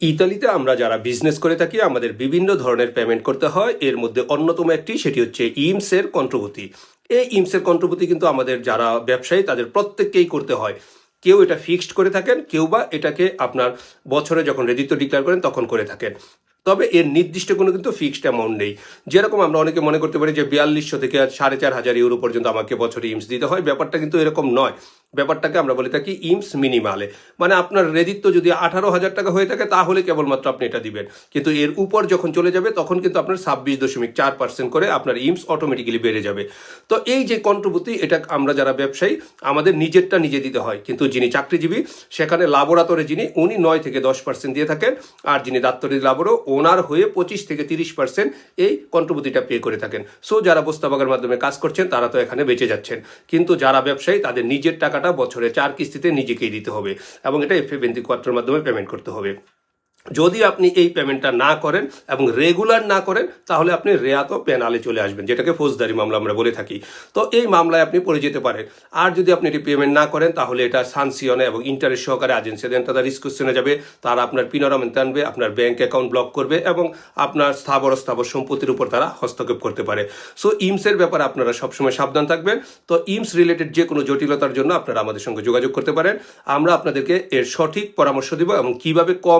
ইতালিতে আমরা যারা বিজনেস করে থাকি, আমাদের বিভিন্ন ধরনের পেমেন্ট করতে হয়। এর মধ্যে অন্যতম একটি সেটি হচ্ছে ইমসের কন্ট্রিবিউটি এই ইমসের কন্ট্রিবিউটি কিন্তু আমাদের যারা ব্যবসায়ী, তাদের প্রত্যেককেই করতে হয়। কেউ এটা ফিক্সড করে থাকেন, কেউ বা এটাকে আপনার বছরে যখন রেজিত্র ডিক্লেয়ার করেন, তখন করে থাকেন। তবে এর নির্দিষ্ট কোনো কিন্তু ফিক্সড অ্যামাউন্ট নেই। যেরকম আমরা অনেকে মনে করতে পারি যে বিয়াল্লিশশো থেকে সাড়ে চার হাজার ইউরো পর্যন্ত আমাকে বছরে ইমস দিতে হয়, ব্যাপারটা কিন্তু এরকম নয়। ব্যাপারটাকে আমরা বলে থাকি ইমস মিনিমালে। মানে আপনার রেজিত্র যদি আঠারো হাজার টাকা হয়ে থাকে, তাহলে কেবলমাত্র আপনি এটা দিবেন। কিন্তু এর উপর যখন চলে যাবে, তখন কিন্তু আপনার ছাব্বিশ দশমিক চার পার্সেন্ট করে আপনার ইমস অটোমেটিক্যালি বেড়ে যাবে। তো এই যে কন্ট্রিবিউটি এটা আমরা যারা ব্যবসায়ী, আমাদের নিজেরটা নিজে দিতে হয়। কিন্তু যিনি চাকরিজীবী, সেখানে লাবোরাতরে যিনি, উনি নয় থেকে দশ পার্সেন্ট দিয়ে থাকেন। আর যিনি দাপ্তরি লাবোরও ওনার হয়ে পঁচিশ থেকে তিরিশ পার্সেন্ট এই কন্ট্রিবিউটিটা পে করে থাকেন। সো যারা বস্তাবাগের মাধ্যমে কাজ করছেন, তারা তো এখানে বেঁচে যাচ্ছেন। কিন্তু যারা ব্যবসায়ী, তাদের নিজের টাকাটা বছরে চার কিস্তিতে নিজেকেই দিতে হবে এবং এটা এফএ বেন্তি কোয়ার্টার মাধ্যমে পেমেন্ট করতে হবে। যদি আপনি এই পেমেন্টটা না করেন এবং রেগুলার না করেন, তাহলে আপনি রেয়াত পেনালে চলে আসবেন, যেটাকে ফৌজদারি মামলা আমরা বলে থাকি। তো এই মামলায় আপনি পড়ে যেতে পারেন। আর যদি আপনি এটি পেমেন্ট না করেন, তাহলে এটা সানসিয়নে এবং ইন্টারেস্ট সহকারে এজেন্সি দেন, তাদের রিস্ক কোশ্চেনে যাবে। তারা আপনার পিনরামেন্ট আনবে আপনার ব্যাংক অ্যাকাউন্ট ব্লক করবে এবং আপনার স্থাবর স্থাবর সম্পত্তির উপর তারা হস্তক্ষেপ করতে পারে। সো ইমসের ব্যাপারে আপনারা সবসময় সাবধান থাকবেন। তো ইমস রিলেটেড যে কোনো জটিলতার জন্য আপনারা আমাদের সঙ্গে যোগাযোগ করতে পারেন। আমরা আপনাদেরকে এর সঠিক পরামর্শ দিব এবং কীভাবে কম